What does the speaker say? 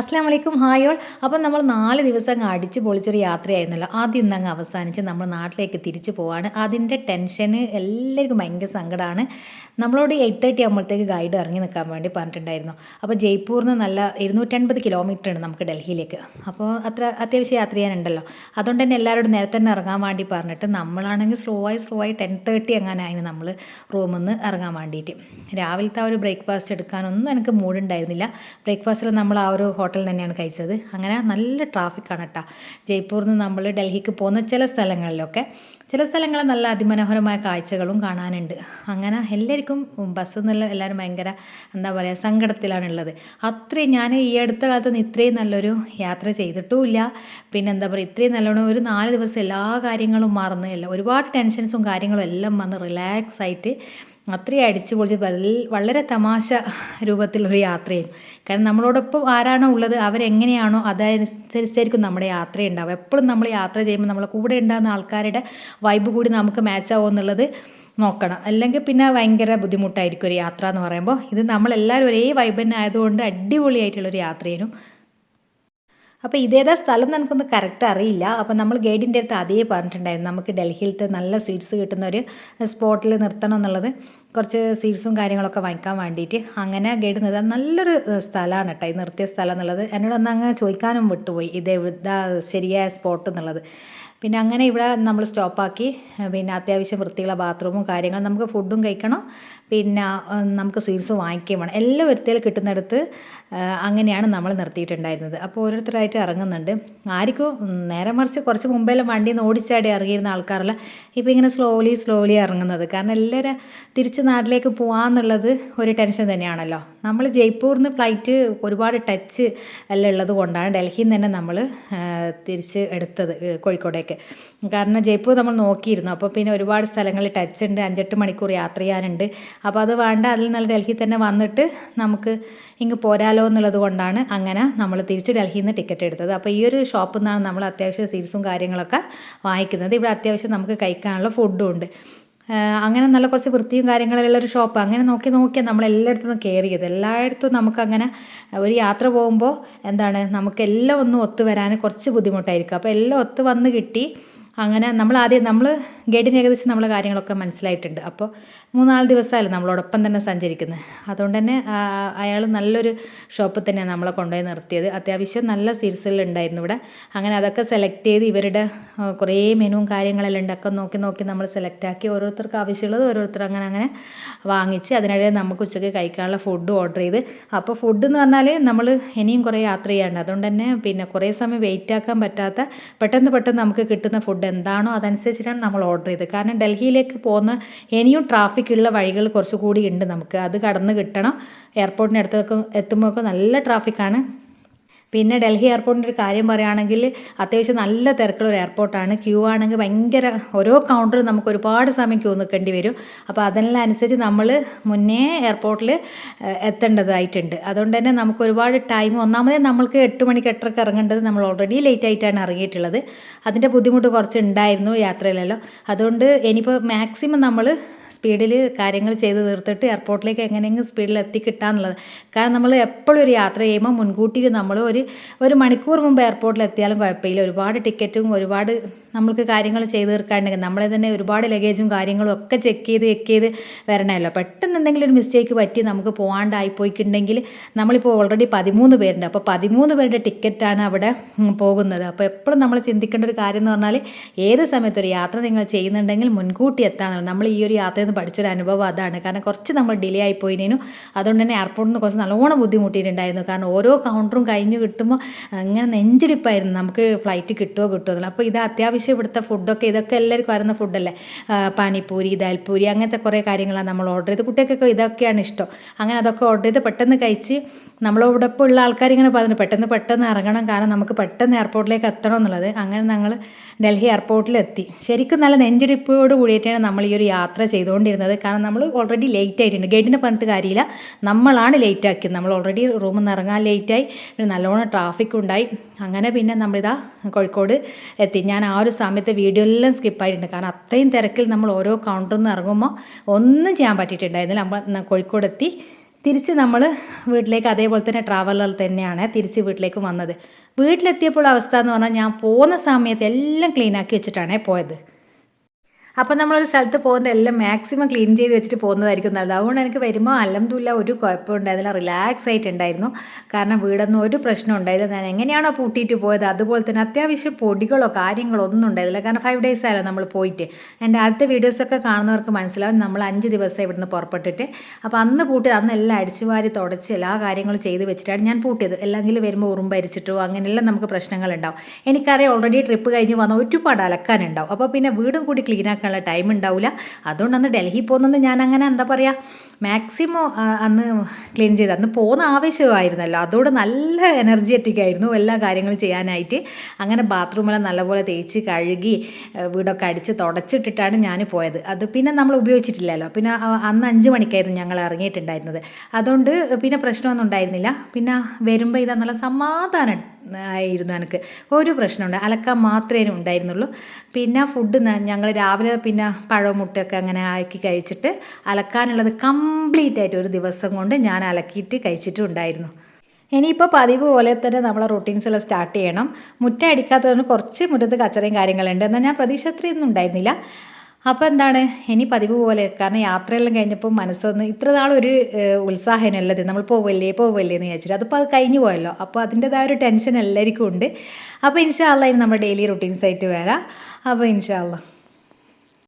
അസ്സാം വലൈക്കും ഓൾ. അപ്പം നമ്മൾ നാല് ദിവസം അങ്ങ് അടിച്ച് പൊളിച്ചൊരു യാത്രയായിരുന്നല്ലോ. ആദ്യം ഇന്ന് അങ്ങ് അവസാനിച്ച് നമ്മൾ നാട്ടിലേക്ക് തിരിച്ചു പോവാണ്. അതിന്റെ ടെൻഷന് എല്ലാവർക്കും ഭയങ്കര സങ്കടമാണ് നമ്മളോട് എയ്റ്റ് തേർട്ടി ആകുമ്പോഴത്തേക്ക് ഗൈഡ് ഇറങ്ങി നിൽക്കാൻ വേണ്ടി പറഞ്ഞിട്ടുണ്ടായിരുന്നു. അപ്പോൾ ജയ്പൂരിൽ നിന്ന് നല്ല ഇരുന്നൂറ്റൻപത് കിലോമീറ്റർ ഉണ്ട് നമുക്ക് ഡൽഹിയിലേക്ക്. അപ്പോൾ അത്ര അത്യാവശ്യം യാത്ര ചെയ്യാനുണ്ടല്ലോ. അതുകൊണ്ട് തന്നെ എല്ലാവരോടും നേരത്തെ തന്നെ ഇറങ്ങാൻ വേണ്ടി പറഞ്ഞിട്ട് നമ്മളാണെങ്കിൽ സ്ലോ ആയി സ്ലോ ആയി ടെൻ തേർട്ടി അങ്ങനെ ആയിരുന്നു നമ്മൾ റൂമിൽ നിന്ന് ഇറങ്ങാൻ വേണ്ടിയിട്ട്. രാവിലത്തെ ആ ഒരു ബ്രേക്ക്ഫാസ്റ്റ് എടുക്കാനൊന്നും എനിക്ക് മൂഡുണ്ടായിരുന്നില്ല ബ്രേക്ക്ഫാസ്റ്റിൽ നമ്മൾ ആ ഒരു ഹോട്ടലിൽ തന്നെയാണ് കഴിച്ചത്. അങ്ങനെ നല്ല ട്രാഫിക്കാണ് കേട്ടോ ജയ്പൂരിൽ നിന്ന് നമ്മൾ ഡൽഹിക്ക് പോകുന്ന ചില സ്ഥലങ്ങളിലൊക്കെ ചില സ്ഥലങ്ങളിൽ നല്ല അതിമനോഹരമായ കാഴ്ചകളും കാണാനുണ്ട്. അങ്ങനെ എല്ലാവർക്കും ബസ് നിന്നുള്ള എല്ലാവരും ഭയങ്കര എന്താ പറയുക സങ്കടത്തിലാണുള്ളത് അത്രയും ഞാൻ ഈ അടുത്ത കാലത്ത് ഇത്രയും നല്ലൊരു യാത്ര ചെയ്തിട്ടുമില്ല. പിന്നെ എന്താ പറയുക ഇത്രയും നല്ലോണം ഒരു നാല് ദിവസം എല്ലാ കാര്യങ്ങളും മറന്ന് എല്ലാം ഒരുപാട് ടെൻഷൻസും കാര്യങ്ങളും എല്ലാം വന്ന് റിലാക്സ് ആയിട്ട് അത്രയും അടിച്ചു പൊളിച്ച് വളരെ തമാശ രൂപത്തിലൊരു യാത്രയായിരുന്നു. കാരണം നമ്മളോടൊപ്പം ആരാണോ ഉള്ളത് അവരെങ്ങനെയാണോ അതനുസരിച്ചായിരിക്കും നമ്മുടെ യാത്ര ഉണ്ടാവുക എപ്പോഴും നമ്മൾ യാത്ര ചെയ്യുമ്പോൾ നമ്മളെ കൂടെ ഉണ്ടാകുന്ന ആൾക്കാരുടെ വൈബ് കൂടി നമുക്ക് മാച്ച് ആവുമോ എന്നുള്ളത് നോക്കണം. അല്ലെങ്കിൽ പിന്നെ ഭയങ്കര ബുദ്ധിമുട്ടായിരിക്കും ഒരു യാത്ര എന്ന് പറയുമ്പോൾ. ഇത് നമ്മളെല്ലാവരും ഒരേ വൈബ് തന്നെ ആയതുകൊണ്ട് അടിപൊളിയായിട്ടുള്ളൊരു യാത്രയായിരുന്നു. അപ്പോൾ ഇതേതാ സ്ഥലം നമുക്കൊന്ന് കറക്റ്റ് അറിയില്ല. അപ്പോൾ നമ്മൾ ഗൈഡിന്റെ അടുത്ത് അതേ പറഞ്ഞിട്ടുണ്ടായിരുന്നു. നമുക്ക് ഡൽഹിയിലത്തെ നല്ല സ്വീറ്റ്സ് കിട്ടുന്ന ഒരു സ്പോട്ടിൽ നിർത്തണം എന്നുള്ളത്. കുറച്ച് സ്വീറ്റ്സും കാര്യങ്ങളൊക്കെ വാങ്ങിക്കാൻ വേണ്ടിയിട്ട് അങ്ങനെ ഗൈഡ് നിർത്താൻ നല്ലൊരു സ്ഥലമാണ് കേട്ടോ. ഈ നിർത്തിയ സ്ഥലം എന്നുള്ളത്. എന്നോട് അന്ന് അങ്ങ് ചോദിക്കാനും വിട്ടുപോയി. ഇത് എവിടുത്തെ ശരിയായ സ്പോട്ട് എന്നുള്ളത്. പിന്നെ അങ്ങനെ ഇവിടെ നമ്മൾ സ്റ്റോപ്പാക്കി. പിന്നെ അത്യാവശ്യം വൃത്തിയുള്ള ബാത്റൂമും കാര്യങ്ങളും നമുക്ക് ഫുഡും കഴിക്കണം. പിന്നെ നമുക്ക് സ്വീറ്റ്സ് വാങ്ങിക്കുകയും വേണം. എല്ലാ വൃത്തിയിൽ കിട്ടുന്നിടത്ത് അങ്ങനെയാണ് നമ്മൾ നിർത്തിയിട്ടുണ്ടായിരുന്നത്. അപ്പോൾ ഓരോരുത്തരായിട്ട് ഇറങ്ങുന്നുണ്ട്. ആർക്കും നേരെ മറിച്ച് കുറച്ച് മുമ്പേലും വണ്ടിയിൽ നിന്ന് ഓടിച്ചാടി ഇറങ്ങിയിരുന്ന ആൾക്കാരല്ല ഇപ്പോൾ ഇങ്ങനെ സ്ലോലി സ്ലോലി ഇറങ്ങുന്നത്. കാരണം എല്ലാവരും തിരിച്ച് നാട്ടിലേക്ക് പോകാമെന്നുള്ളത് ഒരു ടെൻഷൻ തന്നെയാണല്ലോ. നമ്മൾ ജയ്പൂരിൽ നിന്ന് ഫ്ലൈറ്റ് ഒരുപാട് ടച്ച് എല്ലാം ഉള്ളത് കൊണ്ടാണ് ഡൽഹിയിൽ നിന്ന് തന്നെ നമ്മൾ തിരിച്ച് എടുത്തത് കോഴിക്കോടേക്ക്. കാരണം ജയ്പൂർ നമ്മൾ നോക്കിയിരുന്നു. അപ്പോൾ പിന്നെ ഒരുപാട് സ്ഥലങ്ങളിൽ ടച്ച് ഉണ്ട്. അഞ്ചെട്ട് മണിക്കൂർ യാത്ര ചെയ്യാനുണ്ട്. അപ്പോൾ അത് വേണ്ട അതിൽ നല്ല ഡൽഹിയിൽ തന്നെ വന്നിട്ട് നമുക്ക് ഇങ്ങ് പോരാലോ എന്നുള്ളത് കൊണ്ടാണ് അങ്ങനെ നമ്മൾ തിരിച്ച് ഡൽഹിയിൽ നിന്ന് ടിക്കറ്റ് എടുത്തത്. അപ്പോൾ ഈ ഒരു ഷോപ്പിൽ നിന്നാണ് നമ്മൾ അത്യാവശ്യം സീൽസും കാര്യങ്ങളൊക്കെ വാങ്ങിക്കുന്നത്. ഇവിടെ അത്യാവശ്യം നമുക്ക് കഴിക്കാനുള്ള ഫുഡും ഉണ്ട്. അങ്ങനെ നല്ല കുറച്ച് വൃത്തിയും കാര്യങ്ങളുള്ള ഒരു ഷോപ്പ് അങ്ങനെ നോക്കി നോക്കിയാൽ നമ്മൾ എല്ലായിടത്തും കയറിയത് എല്ലായിടത്തും നമുക്കങ്ങനെ ഒരു യാത്ര പോകുമ്പോൾ എന്താണ് നമുക്കെല്ലാം ഒന്നും ഒത്തു വരാൻ കുറച്ച് ബുദ്ധിമുട്ടായിരിക്കും. അപ്പോൾ എല്ലാം ഒത്തു വന്ന് കിട്ടി. അങ്ങനെ നമ്മൾ ആദ്യം നമ്മൾ ഗൈഡിന് ഏകദേശം നമ്മളെ കാര്യങ്ങളൊക്കെ മനസ്സിലായിട്ടുണ്ട്. അപ്പോൾ മൂന്നാൽ ദിവസമായാലും നമ്മളോടൊപ്പം തന്നെ സഞ്ചരിക്കുന്നത് അതുകൊണ്ട് തന്നെ അയാൾ നല്ലൊരു ഷോപ്പിൽ തന്നെയാണ് നമ്മളെ കൊണ്ടുപോയി നിർത്തിയത്. അത്യാവശ്യം നല്ല ഉണ്ടായിരുന്നു ഇവിടെ. അങ്ങനെ അതൊക്കെ സെലക്ട് ചെയ്ത് ഇവരുടെ കുറേ മെനുവും കാര്യങ്ങളെല്ലാം ഉണ്ട്. ഒക്കെ നോക്കി നോക്കി നമ്മൾ സെലക്ട് ആക്കി ഓരോരുത്തർക്ക് ആവശ്യമുള്ളത് ഓരോരുത്തർ അങ്ങനെ അങ്ങനെ വാങ്ങിച്ച് അതിനിടെ നമുക്ക് ഉച്ചയ്ക്ക് കഴിക്കാനുള്ള ഫുഡ് ഓർഡർ ചെയ്ത്. അപ്പോൾ ഫുഡ് എന്ന് പറഞ്ഞാൽ നമ്മൾ ഇനിയും കുറേ യാത്ര ചെയ്യാണ്ട് അതുകൊണ്ട് തന്നെ പിന്നെ കുറേ സമയം വെയിറ്റ് ആക്കാൻ പറ്റാത്ത പെട്ടെന്ന് പെട്ടെന്ന് നമുക്ക് കിട്ടുന്ന ഫുഡ് എന്താണോ അതനുസരിച്ചിട്ടാണ് നമ്മൾ ഓർഡർ ചെയ്തത്. കാരണം ഡൽഹിയിലേക്ക് പോകുന്ന ഇനിയും ട്രാഫിക് ഉള്ള വഴികൾ കുറച്ചുകൂടി ഉണ്ട് നമുക്ക്. അത് കടന്ന് കിട്ടണം. എയർപോർട്ടിനടുത്തൊക്കെ എത്തുമ്പോഴൊക്കെ നല്ല ട്രാഫിക്കാണ്. പിന്നെ ഡൽഹി എയർപോർട്ടിന്റെ ഒരു കാര്യം പറയുകയാണെങ്കിൽ അത്യാവശ്യം നല്ല തിരക്കുള്ള ഒരു എയർപോർട്ടാണ് ക്യൂ ആണെങ്കിൽ ഭയങ്കര ഓരോ കൗണ്ടറും നമുക്ക് ഒരുപാട് സമയം ക്യൂ നിൽക്കേണ്ടി വരും. അപ്പോൾ അതെല്ലാം അനുസരിച്ച് നമ്മൾ മുന്നേ എയർപോർട്ടിൽ എത്തേണ്ടതായിട്ടുണ്ട്. അതുകൊണ്ട് തന്നെ നമുക്ക് ഒരുപാട് ടൈം ഒന്നാമതേ നമ്മൾക്ക് എട്ട് മണിക്ക് എട്ടരക്ക് ഇറങ്ങേണ്ടത് നമ്മൾ ഓൾറെഡി ലേറ്റ് ആയിട്ടാണ് ഇറങ്ങിയിട്ടുള്ളത്. അതിന്റെ ബുദ്ധിമുട്ട് കുറച്ച് ഉണ്ടായിരുന്നു യാത്രയിലല്ലോ. അതുകൊണ്ട് ഇനിയിപ്പോൾ മാക്സിമം നമ്മൾ സ്പീഡിൽ കാര്യങ്ങൾ ചെയ്ത് തീർത്തിട്ട് എയർപോർട്ടിലേക്ക് എങ്ങനെയെങ്കിലും സ്പീഡിൽ എത്തിക്കിട്ടാന്നുള്ളത്. കാരണം നമ്മൾ എപ്പോഴും ഒരു യാത്ര ചെയ്യുമ്പോൾ മുൻകൂട്ടി നമ്മൾ ഒരു ഒരു മണിക്കൂർ മുമ്പ് എയർപോർട്ടിൽ എത്തിയാലും കുഴപ്പമില്ല. ഒരുപാട് ടിക്കറ്റും ഒരുപാട് നമ്മൾക്ക് കാര്യങ്ങൾ ചെയ്ത് തീർക്കാണ്ടെങ്കിൽ നമ്മളെ തന്നെ ഒരുപാട് ലഗേജും കാര്യങ്ങളും ഒക്കെ ചെക്ക് ചെയ്ത് ചെക്ക് ചെയ്ത് വരണമല്ലോ. പെട്ടെന്ന് എന്തെങ്കിലും ഒരു മിസ്റ്റേക്ക് പറ്റി നമുക്ക് പോകാണ്ടായി പോയിട്ടുണ്ടെങ്കിൽ നമ്മളിപ്പോൾ ഓൾറെഡി പതിമൂന്ന് പേരുണ്ട്. അപ്പോൾ പതിമൂന്ന് പേരുടെ ടിക്കറ്റാണ് അവിടെ പോകുന്നത്. അപ്പോൾ എപ്പോഴും നമ്മൾ ചിന്തിക്കേണ്ട ഒരു കാര്യം എന്ന് പറഞ്ഞാൽ ഏത് സമയത്തൊരു യാത്ര നിങ്ങൾ ചെയ്യുന്നുണ്ടെങ്കിൽ മുൻകൂട്ടി എത്താനാണ് നമ്മൾ ഈ ഒരു യാത്രയിൽ നിന്ന് പഠിച്ചൊരു അനുഭവം അതാണ്. കാരണം കുറച്ച് നമ്മൾ ഡിലേ ആയി പോയിനു അതുകൊണ്ട് തന്നെ എയർപോർട്ടിൽ നിന്ന് കുറച്ച് നല്ലോണം ബുദ്ധിമുട്ടിയിട്ടുണ്ടായിരുന്നു. കാരണം ഓരോ കൗണ്ടറും കഴിഞ്ഞ് കിട്ടുമ്പോൾ അങ്ങനെ നെഞ്ചിടിപ്പായിരുന്നു. നമുക്ക് ഫ്ലൈറ്റ് കിട്ടുമോ കിട്ടുമോ അപ്പോൾ ഇത് അത്യാവശ്യം അത്യാവശ്യം ഇവിടുത്തെ ഫുഡൊക്കെ ഇതൊക്കെ എല്ലാവർക്കും അറിയുന്ന ഫുഡല്ലേ പാനിപ്പൂരി ദാൽപൂരി അങ്ങനത്തെ കുറേ കാര്യങ്ങളാണ് നമ്മൾ ഓർഡർ ചെയ്ത്. കുട്ടികൾക്കൊക്കെ ഇതൊക്കെയാണ് ഇഷ്ടം. അങ്ങനെ അതൊക്കെ ഓർഡർ ചെയ്ത് പെട്ടെന്ന് കഴിച്ച് നമ്മളോടൊപ്പം ഉള്ള ആൾക്കാർ ഇങ്ങനെ പറഞ്ഞു പെട്ടെന്ന് പെട്ടെന്ന് ഇറങ്ങണം. കാരണം നമുക്ക് പെട്ടെന്ന് എയർപോർട്ടിലേക്ക് എത്തണം എന്നുള്ളത്. അങ്ങനെ ഞങ്ങൾ ഡൽഹി എയർപോർട്ടിലെത്തി ശരിക്കും നല്ല നെഞ്ചിടിപ്പോട് കൂടിയിട്ടാണ് നമ്മൾ ഈ ഒരു യാത്ര ചെയ്തുകൊണ്ടിരുന്നത്. കാരണം നമ്മൾ ഓൾറെഡി ലേറ്റ് ആയിട്ടുണ്ട്. ഗൈഡിനെ പറഞ്ഞിട്ട് കാര്യമില്ല. നമ്മളാണ് ലേറ്റ് ആക്കിയത്. നമ്മൾ ഓൾറെഡി റൂമിൽ നിന്ന് ഇറങ്ങാൻ ലേറ്റായി പിന്നെ നല്ലോണം ട്രാഫിക് ഉണ്ടായി. അങ്ങനെ പിന്നെ നമ്മളിതാ കോഴിക്കോട് എത്തി. ഞാൻ ആ ഒരു സമയത്ത് വീഡിയോ എല്ലാം സ്കിപ്പായിട്ടുണ്ട് കാരണം അത്രയും തിരക്കിൽ നമ്മൾ ഓരോ കൗണ്ടറിൽ നിന്ന് ഇറങ്ങുമ്പോൾ ഒന്നും ചെയ്യാൻ പറ്റിയിട്ടുണ്ടായിരുന്നില്ല. നമ്മൾ കോഴിക്കോട് എത്തി. തിരിച്ച് നമ്മൾ വീട്ടിലേക്ക് അതേപോലെ തന്നെ ട്രാവലറിൽ തന്നെയാണ് തിരിച്ച് വീട്ടിലേക്ക് വന്നത്. വീട്ടിലെത്തിയപ്പോൾ അവസ്ഥ എന്ന് പറഞ്ഞാൽ ഞാൻ പോകുന്ന സമയത്ത് എല്ലാം ക്ലീനാക്കി വെച്ചിട്ടാണ് പോയത്. അപ്പോൾ നമ്മളൊരു സ്ഥലത്ത് പോകുന്ന എല്ലാം മാക്സിമം ക്ലീൻ ചെയ്ത് വെച്ചിട്ട് പോകുന്നതായിരിക്കും നല്ലത്. അതുകൊണ്ട് എനിക്ക് വരുമ്പോൾ അലഹമില്ല ഒരു കുഴപ്പം ഉണ്ടായിരുന്നില്ല റിലാക്സ് ആയിട്ടുണ്ടായിരുന്നു. കാരണം വീടൊന്നും ഒരു പ്രശ്നം ഉണ്ടായില്ല. ഞാൻ എങ്ങനെയാണോ പൂട്ടിയിട്ട് പോയത് അതുപോലെ തന്നെ അത്യാവശ്യം പൊടികളോ കാര്യങ്ങളോ ഒന്നും ഉണ്ടായിരുന്നില്ല. കാരണം ഫൈവ് ഡേയ്സ് ആയാലും നമ്മൾ പോയിട്ട്. എന്റെ അടുത്ത വീഡിയോസൊക്കെ കാണുന്നവർക്ക് മനസ്സിലാവും. നമ്മൾ അഞ്ച് ദിവസം ഇവിടുന്ന് പുറപ്പെട്ടിട്ട്. അപ്പോൾ അന്ന് പൂട്ടി അന്ന് എല്ലാം അടിച്ചു വാരി തുടച്ച് എല്ലാ കാര്യങ്ങളും ചെയ്ത് വെച്ചിട്ടാണ് ഞാൻ പൂട്ടിയത്. അല്ലെങ്കിൽ വരുമ്പോൾ ഉറുമ്പരിച്ചിട്ടോ അങ്ങനെയെല്ലാം നമുക്ക് പ്രശ്നങ്ങളുണ്ടാവും. എനിക്കറിയാം ഓൾറെഡി ട്രിപ്പ് കഴിഞ്ഞ് വന്ന ഒരുപാട് അലക്കാനുണ്ടാവും. അപ്പോൾ പിന്നെ വീടും കൂടി ക്ലീൻ ആക്കാനുള്ള ടൈം ഉണ്ടാവില്ല അതുകൊണ്ട് അന്ന് ഡൽഹി പോകുന്നത് ഞാൻ അങ്ങനെ എന്താ പറയുക മാക്സിമം അന്ന് ക്ലീൻ ചെയ്ത് അന്ന് പോകുന്ന ആവശ്യമായിരുന്നല്ലോ. അതോട് നല്ല എനർജറ്റിക് ആയിരുന്നു എല്ലാ കാര്യങ്ങളും ചെയ്യാനായിട്ട്. അങ്ങനെ ബാത്റൂമെല്ലാം നല്ലപോലെ തേച്ച് കഴുകി വീടൊക്കെ അടിച്ച് തുടച്ചിട്ടിട്ടാണ് ഞാൻ പോയത്. അത് പിന്നെ നമ്മൾ ഉപയോഗിച്ചിട്ടില്ലല്ലോ. പിന്നെ അന്ന് അഞ്ച് മണിക്കായിരുന്നു ഞങ്ങൾ ഇറങ്ങിയിട്ടുണ്ടായിരുന്നത്. അതുകൊണ്ട് പിന്നെ പ്രശ്നമൊന്നും ഉണ്ടായിരുന്നില്ല. പിന്നെ വരുമ്പോൾ ഇതാ നല്ല സമാധാനം. ആയിരുന്നു എനിക്ക് ഒരു പ്രശ്നമുണ്ട്. അലക്കാൻ മാത്രമേ ഉണ്ടായിരുന്നുള്ളൂ. പിന്നെ ഫുഡ് ഞങ്ങൾ രാവിലെ പിന്നെ പഴവും മുട്ടയൊക്കെ അങ്ങനെ ആക്കി കഴിച്ചിട്ട് അലക്കാനുള്ളത് കംപ്ലീറ്റ് ആയിട്ട് ഒരു ദിവസം കൊണ്ട് ഞാൻ അലക്കിയിട്ട് കഴിച്ചിട്ടും ഉണ്ടായിരുന്നു. ഇനിയിപ്പോൾ പതിവ് പോലെ തന്നെ നമ്മളെ റൂട്ടീൻസ് എല്ലാം സ്റ്റാർട്ട് ചെയ്യണം. മുറ്റ അടിക്കാത്തതുകൊണ്ട് കുറച്ച് മുറ്റത്ത് കച്ചറയും കാര്യങ്ങളുണ്ട്. എന്നാൽ ഞാൻ പ്രതീക്ഷ അത്രയൊന്നും ഉണ്ടായിരുന്നില്ല. അപ്പോൾ എന്താണ്? ഇനി പതിവ് പോലെ കാരണം യാത്രയെല്ലാം കഴിഞ്ഞപ്പോൾ മനസ്സൊന്ന് ഇത്ര നാളൊരു ഉത്സാഹം ഉള്ളത് നമ്മൾ പോവല്ലേ പോവല്ലേ എന്ന് വിചാരിച്ചിട്ട്. അതിപ്പോൾ അത് കഴിഞ്ഞു പോയല്ലോ. അപ്പോൾ അതിന്റെതായ ഒരു ടെൻഷൻ എല്ലാവർക്കും ഉണ്ട്. അപ്പോൾ ഇൻഷാല്ല ഇനി നമ്മുടെ ഡെയിലി റുട്ടീൻസ് ആയിട്ട് വരാം. അപ്പോൾ ഇൻഷാല്ല